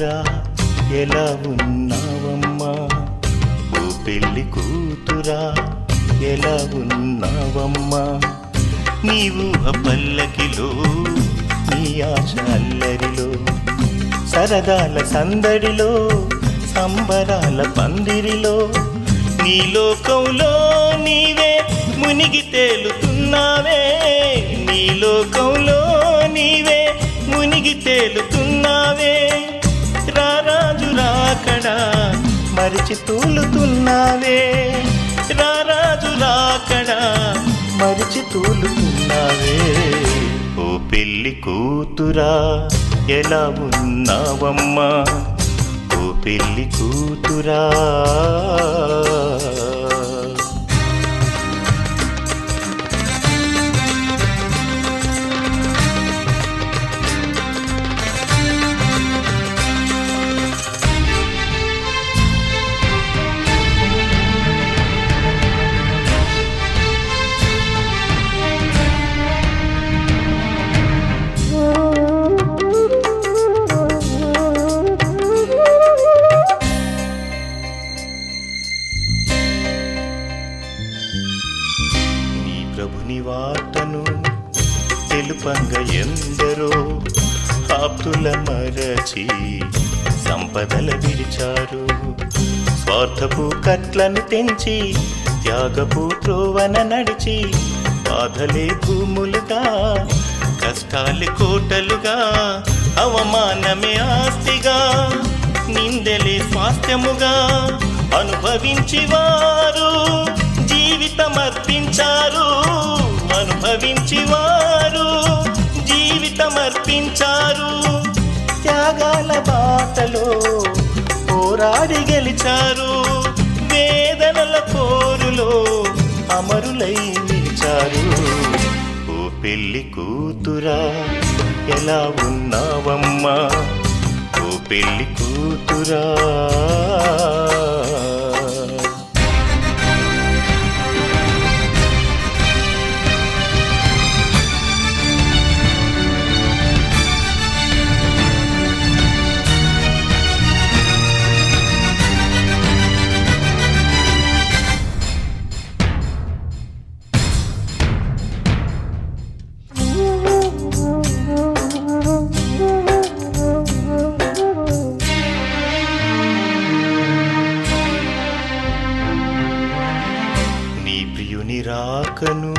రాజా ఎలా ఉన్నావమ్మా? ఓ పెళ్ళి కూతురా ఎలా ఉన్నావమ్మా? నీవు పల్లకిలో నీ ఆశ అల్లరిలో సరదాల సందడిలో సంబరాల పందిరిలో నీ లోకంలో నీవే మునిగి తేలుతున్నావే. నీ లోకంలో నీవే మునిగి తేలుతున్నా మరిచి తూలుతున్నావే. రారాజు రాకడా మరిచి తూలుతున్నావే. ఓ పెళ్ళి కూతురా ఎలా ఉన్నావమ్మా? ఓ పెళ్ళి కూతురా. ప్రభుని తెలుపంగ ఎందరో ఆప్తుల మరచి సంపదల విడిచారు. స్వార్థపు కట్లను తెంచి త్యాగపు త్రోవన నడిచి బాధలే భూములుగా కష్టాలు కోటలుగా అవమానమే ఆస్తిగా నిందలే స్వాస్థ్యముగా అనుభవించి వారు మంచివారు జీవితం జీవితమర్పించారు. త్యాగాల బాటలో పోరాడి గెలిచారు. వేదనల కోరులో అమరులై నిలిచారు. ఓ పెళ్ళి కూతురా ఎలా ఉన్నావమ్మా? ఓ పెళ్ళి కూతురా. నిరాకను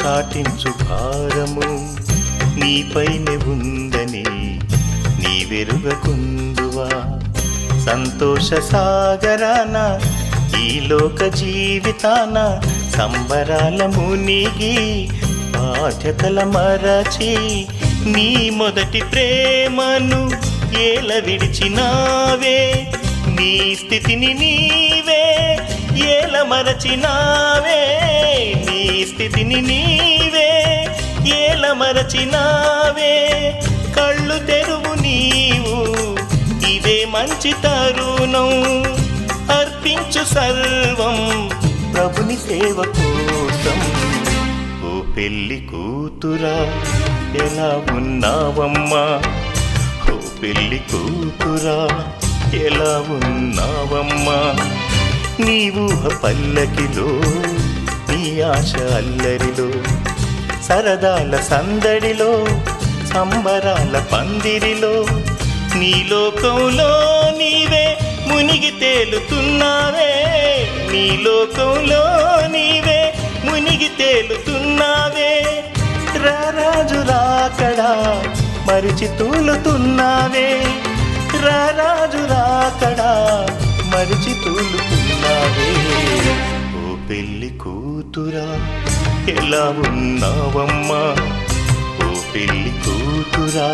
చాటించు భారము నీపైనే ఉందని నీ వెరుగకుందువా సంతోష సాగరాన ఈ లోక జీవితాన సంబరాల మునిగి బాధ్యతల మరచి నీ మొదటి ప్రేమను ఏల విడిచినావే. నీ స్థితిని నీవే ఏల మరచినావే నీ స్థితిని నీవే. ఏల మరచినావే కళ్ళు తెరువు నీవు. ఇదే మంచి తరుణం అర్పించు సర్వం ప్రభుని సేవ కోసం. ఓ పెళ్ళి కూతురా ఎలా ఉన్నావమ్మా? ఓ పెళ్ళి కూతురా ఎలా ఉన్నావమ్మా? నీవు ఊహ పల్లకిలో నీ ఆశ అల్లరిలో సరదాల సందడిలో సంబరాల పందిరిలో నీ లోకంలో నీవే మునిగి తేలుతున్నావే. నీ లోకంలో నీవే మునిగి తేలుతున్నావే. రారాజు రాకడా మరిచి తూలుతున్నావే. రారాజు రాకడా పరిచి తూలుతున్నావే. ఓ పెళ్ళి కూతురా ఎలా ఉన్నావమ్మా? ఓ పెళ్ళి కూతురా.